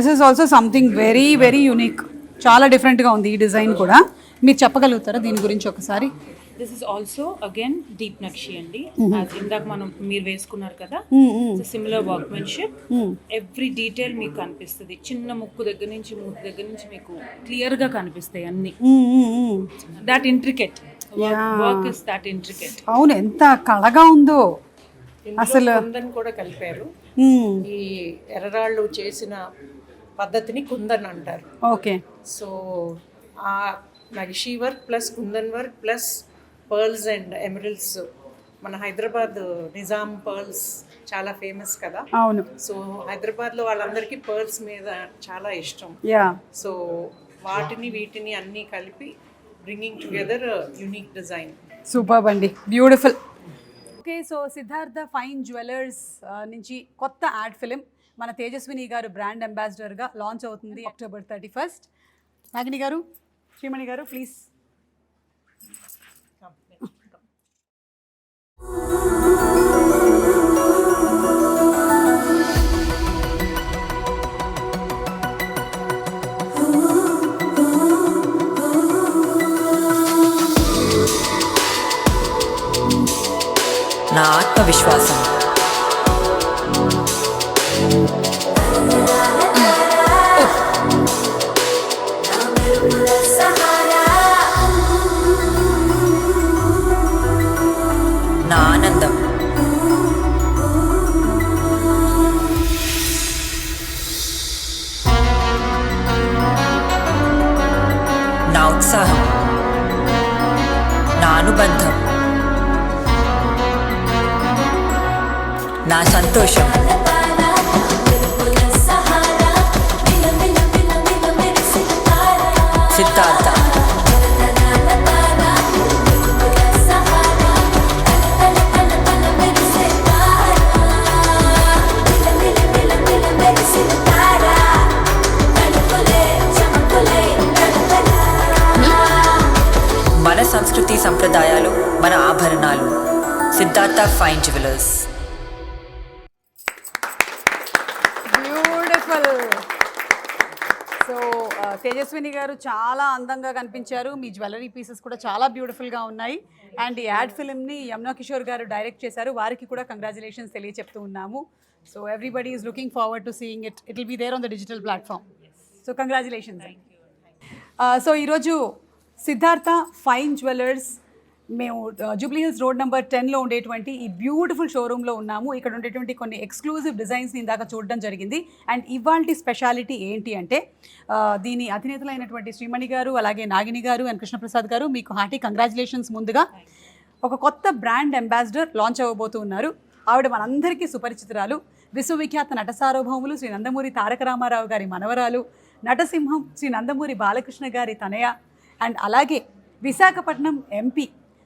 This is also something very very unique చాలా డిఫరెంట్గా ఉంది ఈ డిజైన్ కూడా. మీరు చెప్పగలుగుతారా దీని గురించి ఒకసారి? This is also again deep నక్షి అండి. ఇందాక మనం మీరు వేసుకున్నారు కదా సిమిలర్ వర్క్మెన్షిప్ ఎవ్రీ డీటెయిల్ మీకు కనిపిస్తుంది. చిన్న ముక్కు దగ్గర నుంచి మూతి దగ్గర నుంచి మీకు క్లియర్గా కనిపిస్తాయి అన్ని. That intricate work is that intricate అవును ఎంత కళగా ఉందో. అసలు కూడా కలిపారు. ఈ ఎర్రరాళ్ళు చేసిన పద్ధతిని కుందన్ అంటారు. ఓకే. సో ఆ నగిషీ work plus kundan work plus pearls and emeralds మన హైదరాబాద్ నిజాం పర్ల్స్ చాలా ఫేమస్ కదా. అవును. సో హైదరాబాద్లో వాళ్ళందరికీ పర్ల్స్ మీద చాలా ఇష్టం. యా. సో వాటిని వీటిని అన్నీ కలిపి bringing together unique design super అండి. Beautiful. Okay so Siddhartha fine jewellers నుంచి కొత్త యాడ్ ఫిలిం మన తేజస్విని గారు బ్రాండ్ అంబాసిడర్గా లాంచ్ అవుతుంది October thirty first. Nagini garu Srimani garu please. నా ఆత్మవిశ్వాసం. ఉత్సాహం నా అనుబంధం. నా సంతోషం. Siddhartha. Siddhartha fine jewellers beautiful so Tejaswini గారు చాలా అందంగా కనిపించారు. మీ జ్యువెలరీ పీసెస్ కూడా చాలా బ్యూటిఫుల్గా ఉన్నాయి. అండ్ ఈ యాడ్ ఫిల్మ్ని యమునా కిషోర్ గారు డైరెక్ట్ చేశారు. వారికి కూడా కంగ్రాచులేషన్స్ తెలియచెప్తూ ఉన్నాము. So everybody is looking forward to seeing it it will be there on the digital platform so congratulations so ఈరోజు సిద్ధార్థ ఫైన్ జ్యువెలర్స్ మేము జూబ్లీ హిల్స్ రోడ్ నెంబర్ టెన్లో ఉండేటువంటి ఈ బ్యూటిఫుల్ షోరూంలో ఉన్నాము. ఇక్కడ ఉండేటువంటి కొన్ని ఎక్స్క్లూజివ్ డిజైన్స్ని ఇందాక చూడడం జరిగింది. అండ్ ఇవాల్టి స్పెషాలిటీ ఏంటి అంటే దీని అధినేతలైనటువంటి శ్రీమణి గారు అలాగే నాగిని గారు అండ్ కృష్ణప్రసాద్ గారు మీకు హార్టీ కంగ్రాచులేషన్స్ ముందుగా ఒక కొత్త బ్రాండ్ అంబాసిడర్ లాంచ్ అవ్వబోతూ ఉన్నారు. ఆవిడ మనందరికీ సుపరిచితురాలు. విశ్వవిఖ్యాత నట సార్వభౌములు శ్రీ నందమూరి తారక రామారావు గారి మనవరాలు నటసింహం శ్రీ నందమూరి బాలకృష్ణ గారి తనయ అండ్ అలాగే విశాఖపట్నం ఎంపీ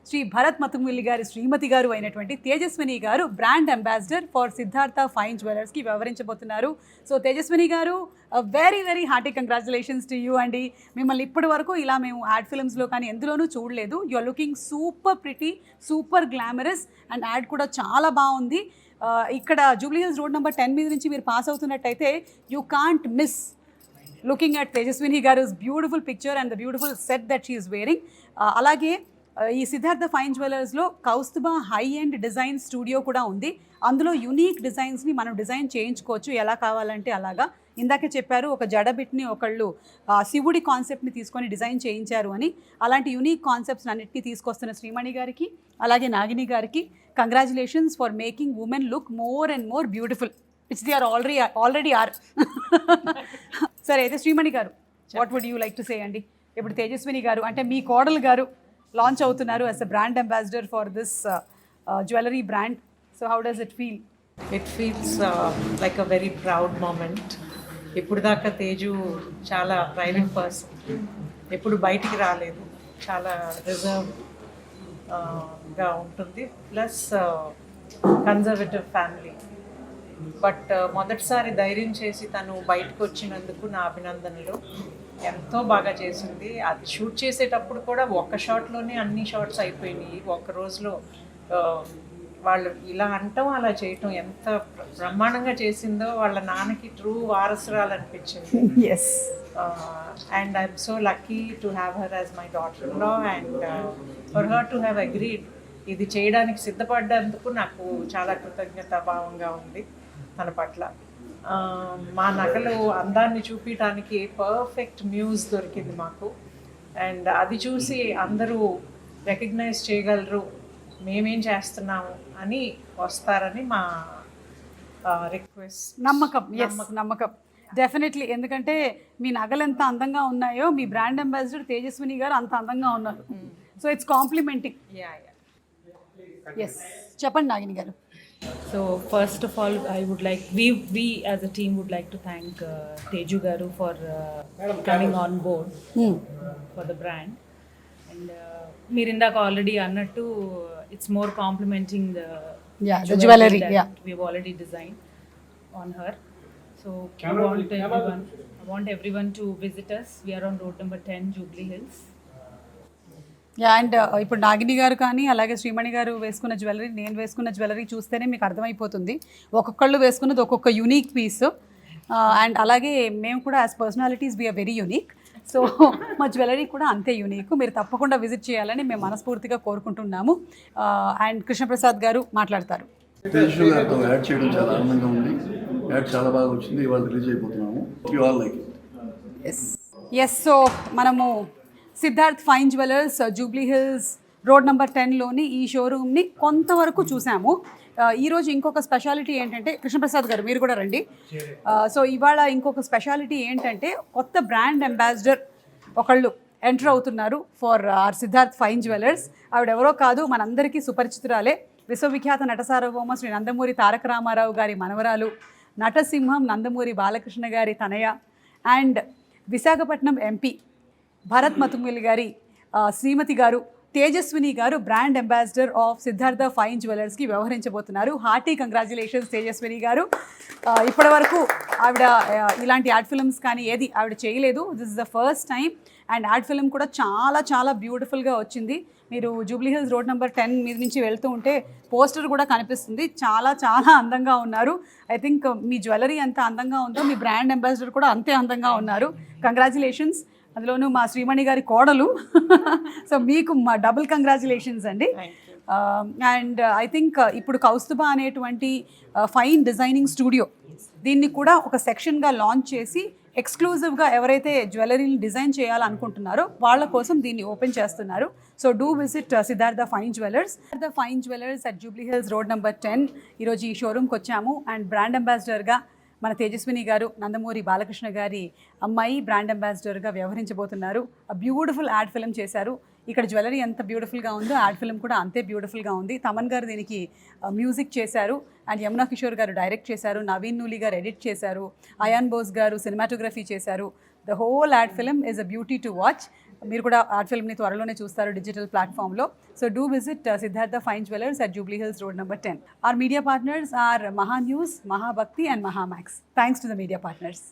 శ్రీ భరత్ మతుమిల్లి గారి శ్రీమతి గారు అయినటువంటి తేజస్విని గారు brand ambassador for Siddhartha fine జ్యువెలర్స్కి వ్యవహరించబోతున్నారు సో తేజస్విని గారు very very hearty congratulations to you అండి. మిమ్మల్ని ఇప్పటి వరకు ఇలా మేము యాడ్ ఫిల్మ్స్లో కానీ ఎందులోనూ చూడలేదు. You are looking super pretty super glamorous and ad కూడా చాలా బాగుంది. ఇక్కడ Jubilee Hills road number ten మీద నుంచి మీరు pass అవుతున్నట్టయితే you can't miss looking at Tejaswini garu beautiful picture and the beautiful set that she's wearing అలాగే ఈ Siddhartha fine జ్యువెలర్స్లో Kaustubha high end design studio కూడా ఉంది. అందులో యునీక్ డిజైన్స్ని మనం డిజైన్ చేయించుకోవచ్చు. ఎలా కావాలంటే అలాగా. ఇందాకే చెప్పారు ఒక జడబిట్ని ఒకళ్ళు శివుడి కాన్సెప్ట్ని తీసుకొని డిజైన్ చేయించారు అని. అలాంటి యునీక్ కాన్సెప్ట్స్ అన్నిటికీ తీసుకొస్తున్న శ్రీమణి గారికి అలాగే నాగిని గారికి congratulations for making women look more and more beautiful it's the are already already are సరే అయితే శ్రీమణి గారు what would you like to say అండి? ఇప్పుడు తేజస్విని గారు అంటే మీ కోడలు గారు లాంచ్ అవుతున్నారు as a brand ambassador for this jewellery brand so how does it feel it feels like a very proud moment ఇప్పుడు దాకా తేజు చాలా ప్రైవేట్ పర్సన్ ఎప్పుడు బయటికి రాలేదు. చాలా రిజర్వ్ uh, గా ఉంటుంది. ప్లస్ కన్జర్వేటివ్ ఫ్యామిలీ బట్ మొదటిసారి ధైర్యం చేసి తను బయటకు వచ్చినందుకు నా అభినందనలు. ఎంతో బాగా చేసింది. అది షూట్ చేసేటప్పుడు కూడా ఒక్క షాట్లోనే అన్ని షాట్స్ అయిపోయినాయి. ఒక్క రోజులో వాళ్ళు ఇలా అంటాం అలా చేయటం ఎంత బ్రహ్మాండంగా చేసిందో వాళ్ళ నాన్నకి ట్రూ వారసురాలు అనిపించింది yes and I'm so lucky to have her as my డాటర్లో and for her to have agreed ఇది చేయడానికి సిద్ధపడ్డందుకు నాకు చాలా కృతజ్ఞత భావంగా ఉంది తన పట్ల. మా నగలు అందాన్ని చూపించడానికి పర్ఫెక్ట్ మ్యూజ్ దొరికింది మాకు. అండ్ అది చూసి అందరూ రికగ్నైజ్ చేయగలరు మేమేం చేస్తున్నాము అని వస్తారని మా రిక్వెస్ట్ నమ్మకం ఎస్ నమ్మకం. డెఫినెట్లీ ఎందుకంటే మీ నగలు ఎంత అందంగా ఉన్నాయో మీ బ్రాండ్ అంబాసిడర్ తేజస్విని గారు అంత అందంగా ఉన్నారు. సో ఇట్స్ కాంప్లిమెంటింగ్ ఎస్ చెప్పండి నాగిని గారు. So first of all, I would like we we as a team would like to thank uh, Teju Garu for uh, coming on board for the brand. And uh, మీరు ఇందాక already అన్నట్టు it's more complementing the Yeah, the jewellery, yeah. we've already designed on her. So I want everyone, I want everyone to visit us. We are on road number 10, Jubilee Hills. And uh, ఇప్పుడు నాగిని గారు కానీ అలాగే శ్రీమణి గారు వేసుకున్న jewellery నేను వేసుకున్న jewellery చూస్తేనే మీకు అర్థమైపోతుంది. ఒక్కొక్కళ్ళు వేసుకున్నది ఒక్కొక్క యూనిక్ పీస్ అండ్ అలాగే మేము కూడా as personalities we're very unique so మా జ్యువెలరీ కూడా అంతే యూనిక్ మీరు తప్పకుండా విజిట్ చేయాలని మేము మనస్ఫూర్తిగా కోరుకుంటున్నాము. అండ్ కృష్ణప్రసాద్ గారు మాట్లాడతారు. తేజస్వి గారితో యాడ్ చేయడం చాలా ఆనందంగా ఉంది. యాడ్ చాలా బాగా వచ్చింది. ఇవాళ release అయిపోతున్నాము. You all like it yes yes so మనము Siddharth fine jewellers Jubilee Hills road number టెన్లోని ఈ షోరూమ్ని కొంతవరకు చూసాము. ఈరోజు ఇంకొక స్పెషాలిటీ ఏంటంటే కృష్ణప్రసాద్ గారు మీరు కూడా రండి. సో ఇవాళ ఇంకొక స్పెషాలిటీ ఏంటంటే కొత్త బ్రాండ్ అంబాసిడర్ ఒకళ్ళు ఎంటర్ అవుతున్నారు for our Siddharth fine jewellers. ఆవిడెవరో కాదు మనందరికీ సుపరిచితురాలే. విశ్వవిఖ్యాత నట సార్వభౌమ శ్రీ నందమూరి తారక రామారావు గారి మనవరాలు నటసింహం నందమూరి బాలకృష్ణ గారి తనయ అండ్ విశాఖపట్నం ఎంపీ భరత్ మతుమిల్ గారి శ్రీమతి గారు తేజస్విని గారు brand ambassador of Siddhartha fine జ్యువెలర్స్కి వ్యవహరించబోతున్నారు. హార్టీ కంగ్రాచులేషన్స్ తేజస్విని గారు. ఇప్పటి వరకు ఆవిడ ఇలాంటి యాడ్ ఫిల్మ్స్ కానీ ఏది ఆవిడ చేయలేదు. This is the first time and ad film కూడా చాలా చాలా బ్యూటిఫుల్గా వచ్చింది. మీరు Jubilee Hills road number ten మీద నుంచి వెళ్తూ ఉంటే పోస్టర్ కూడా కనిపిస్తుంది. చాలా చాలా అందంగా ఉన్నారు. ఐ థింక్ మీ జ్యువెలరీ ఎంత అందంగా ఉందో మీ బ్రాండ్ అంబాసిడర్ కూడా అంతే అందంగా ఉన్నారు. కంగ్రాచులేషన్స్ అందులోనూ మా శ్రీమణి గారి కోడలు. సో మీకు మా డబుల్ కంగ్రాచులేషన్స్ అండి. అండ్ ఐ థింక్ ఇప్పుడు కౌస్తుభ అనేటువంటి ఫైన్ డిజైనింగ్ స్టూడియో దీన్ని కూడా ఒక సెక్షన్గా లాంచ్ చేసి ఎక్స్క్లూజివ్గా ఎవరైతే జ్యువెలరీని డిజైన్ చేయాలనుకుంటున్నారో వాళ్ళ కోసం దీన్ని ఓపెన్ చేస్తున్నారు. So do visit Siddhartha fine jewellers Siddhartha fine jewellers at Jubilee Hills road number ten ఈరోజు ఈ షోరూమ్కి వచ్చాము. అండ్ బ్రాండ్ అంబాసిడర్గా మన తేజస్విని గారు నందమూరి బాలకృష్ణ గారి అమ్మాయి బ్రాండ్ అంబాసిడర్గా వ్యవహరించబోతున్నారు. బ్యూటిఫుల్ యాడ్ ఫిలిం చేశారు. ఇక్కడ జ్యువెలరీ ఎంత బ్యూటిఫుల్గా ఉందో యాడ్ ఫిలిం కూడా అంతే బ్యూటిఫుల్గా ఉంది. తమన్ గారు దీనికి uh, మ్యూజిక్ చేశారు. అండ్ యమునా కిషోర్ గారు డైరెక్ట్ చేశారు. నవీన్ నూలి గారు ఎడిట్ చేశారు. అయాన్ బోస్ గారు సినిమాటోగ్రఫీ చేశారు. The whole ad film is a beauty to watch మీరు కూడా ఆర్ట్ ఫిల్మ్ని త్వరలోనే చూస్తారు డిజిటల్ ప్లాట్ఫామ్లో. So do visit uh, Siddhartha fine jewellers at Jubilee Hills road number ten our media partners are Maha news Mahabhakti and Mahamax thanks to the media partners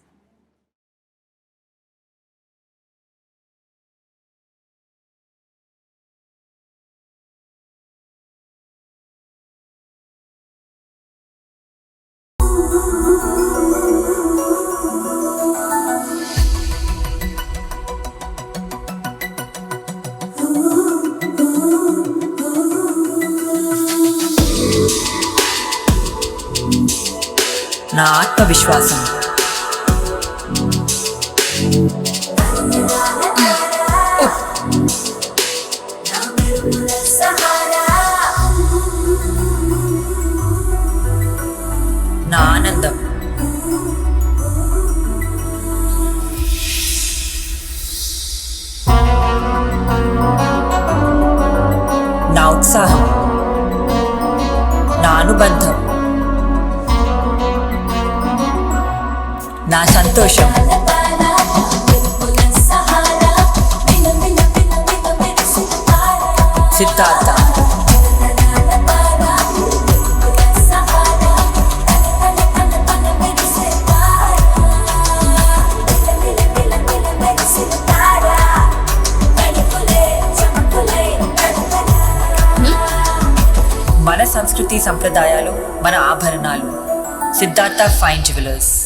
నా ఆత్మవిశ్వాసం. సంతోషం. సిద్ధార్థ. మన సంస్కృతి సంస్కృతి సంప్రదాయాలు మన ఆభరణాలు. Siddhartha fine jewellers